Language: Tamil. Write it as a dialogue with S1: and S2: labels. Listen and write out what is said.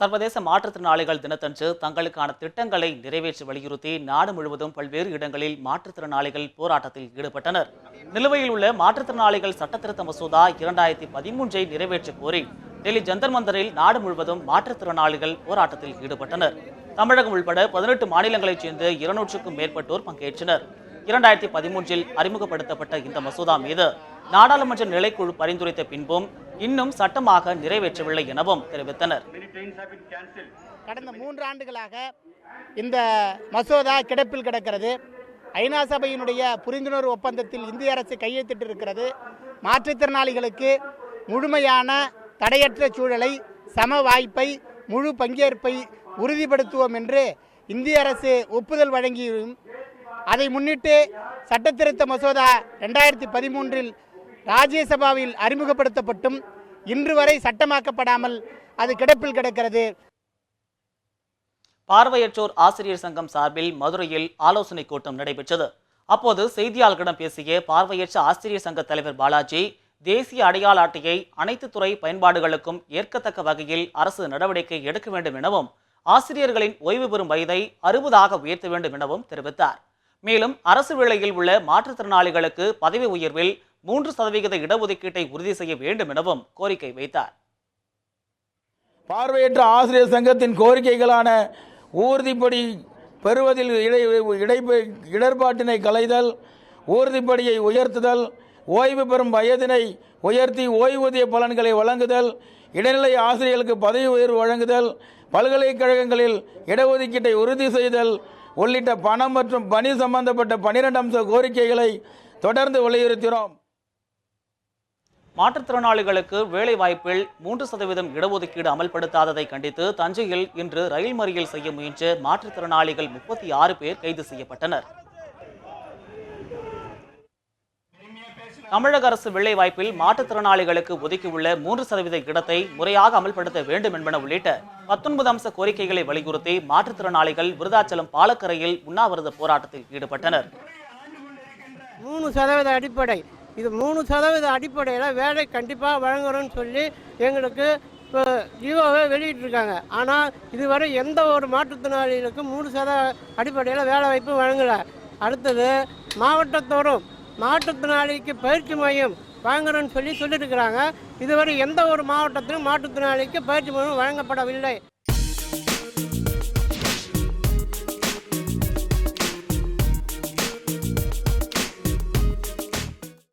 S1: சர்வதேச மாற்றுத்திறனாளிகள் தினத்தன்று தங்களுக்கான திட்டங்களை நிறைவேற்றி வலியுறுத்தி நாடு முழுவதும் பல்வேறு இடங்களில் மாற்றுத்திறனாளிகள் போராட்டத்தில் ஈடுபட்டனர். நிலுவையில் உள்ள மாற்றுத்திறனாளிகள் சட்டத்திருத்த மசோதா இரண்டாயிரத்தி பதிமூன்றை நிறைவேற்ற கோரி டெல்லி ஜந்தர் மந்தரில் நாடு முழுவதும் மாற்றுத்திறனாளிகள் போராட்டத்தில் ஈடுபட்டனர். தமிழகம் உள்பட பதினெட்டு மாநிலங்களைச் சேர்ந்த இருநூற்றுக்கும் மேற்பட்டோர் பங்கேற்றனர். இரண்டாயிரத்தி பதிமூன்றில் அறிமுகப்படுத்தப்பட்ட இந்த மசோதா மீது நாடாளுமன்ற நிலைக்குழு பரிந்துரைத்த பின்பும் இன்னும் சட்டமாக நிறைவேற்றவில்லை எனவும் தெரிவித்தனர்.
S2: கடந்த மூன்று ஆண்டுகளாக இந்த மசோதா கிடப்பில் கிடக்கிறது. ஐநா சபையினுடைய புரிந்துணர்வு ஒப்பந்தத்தில் இந்திய அரசு கையெழுத்திட்டிருக்கிறது மாற்றுத்திறனாளிகளுக்கு முழுமையான தடையற்ற சூழலை சம வாய்ப்பை முழு பங்கேற்பை உறுதிப்படுத்துவோம் என்று இந்திய அரசு ஒப்புதல் வழங்கியும் அதை முன்னிட்டு சட்டத்திருத்த மசோதா ரெண்டாயிரத்தி பதிமூன்றில் ராஜ்யசபாவில் அறிமுகப்படுத்தப்பட்டும் இன்று வரை சட்டமாக்கப்படாமல் அது கிடப்பில் கிடக்கிறது.
S1: பார்வையற்றோர் ஆசிரியர் சங்கம் சார்பில் மதுரையில் ஆலோசனை கூட்டம் நடைபெற்றது. அப்போது செய்தியாளர்களிடம் பேசிய பார்வையற்ற ஆசிரியர் சங்க தலைவர் பாலாஜி தேசிய அடையாள அட்டையை அனைத்து துறை பயன்பாடுகளுக்கும் ஏற்கத்தக்க வகையில் அரசு நடவடிக்கை எடுக்க வேண்டும் எனவும் ஆசிரியர்களின் ஓய்வு பெறும் வயதை அறுபதாக உயர்த்த வேண்டும் எனவும் தெரிவித்தார். மேலும் அரசு வேளையில் உள்ள மாற்றுத்திறனாளிகளுக்கு பதவி உயர்வில் மூன்று சதவிகித இடஒதுக்கீட்டை உறுதி செய்ய வேண்டும் எனவும் கோரிக்கை வைத்தார்.
S3: பார்வையற்ற ஆசிரியர் சங்கத்தின் கோரிக்கைகளான ஊர்திப்படி பெறுவதில் இடை இடை இடர்பாட்டினை கலைதல் ஊர்திப்படியை உயர்த்துதல் ஓய்வு பெறும் வயதினை உயர்த்தி ஓய்வூதிய பலன்களை வழங்குதல் இடைநிலை ஆசிரியர்களுக்கு பதவி உயர்வு வழங்குதல் பல்கலைக்கழகங்களில் இடஒதுக்கீட்டை உறுதி செய்தல் உள்ளிட்ட பணம் மற்றும் பணி சம்பந்தப்பட்ட பனிரெண்டு அம்ச கோரிக்கைகளை தொடர்ந்து வலியுறுத்தினோம்.
S1: மாற்றுத்திறனாளிகளுக்கு வேலை வாய்ப்பில் மூன்று சதவீதம் இடஒதுக்கீடு அமல்படுத்தாததை கண்டித்து தஞ்சையில் இன்று ரயில் மறியல் செய்ய முயன்ற மாற்றுத்திறனாளிகள் முப்பத்தி ஆறு பேர் கைது செய்யப்பட்டனர். தமிழக அரசு வேலை வாய்ப்பில் மாற்றுத்திறனாளிகளுக்கு ஒதுக்கியுள்ள மூன்று சதவீத இடத்தை முறையாக அமல்படுத்த வேண்டும் என்பன உள்ளிட்ட பத்தொன்பது அம்ச கோரிக்கைகளை வலியுறுத்தி மாற்றுத்திறனாளிகள் விருதாச்சலம் பாலக்கரையில் உண்ணாவிரத போராட்டத்தில் ஈடுபட்டனர்.
S4: மூணு சதவீத அடிப்படை. இது மூணு சதவீத அடிப்படையில் வேலை கண்டிப்பாக வழங்கணும்னு சொல்லி எங்களுக்கு இப்போ ஜீவோவை வெளியிட்டிருக்காங்க. ஆனால் இதுவரை எந்த ஒரு மாற்றுத்திறனாளிகளுக்கும் மூணு சத அடிப்படையில் வேலை வாய்ப்பு வழங்கலை. அடுத்தது மாவட்டத்தோறும் மாற்றுத்திறனாளிக்கு பயிற்சி மையம் வழங்கணும்னு சொல்லி சொல்லியிருக்கிறாங்க. இதுவரை எந்த ஒரு மாவட்டத்திலும் மாற்றுத்திறனாளிக்கு பயிற்சி மையம் வழங்கப்படவில்லை.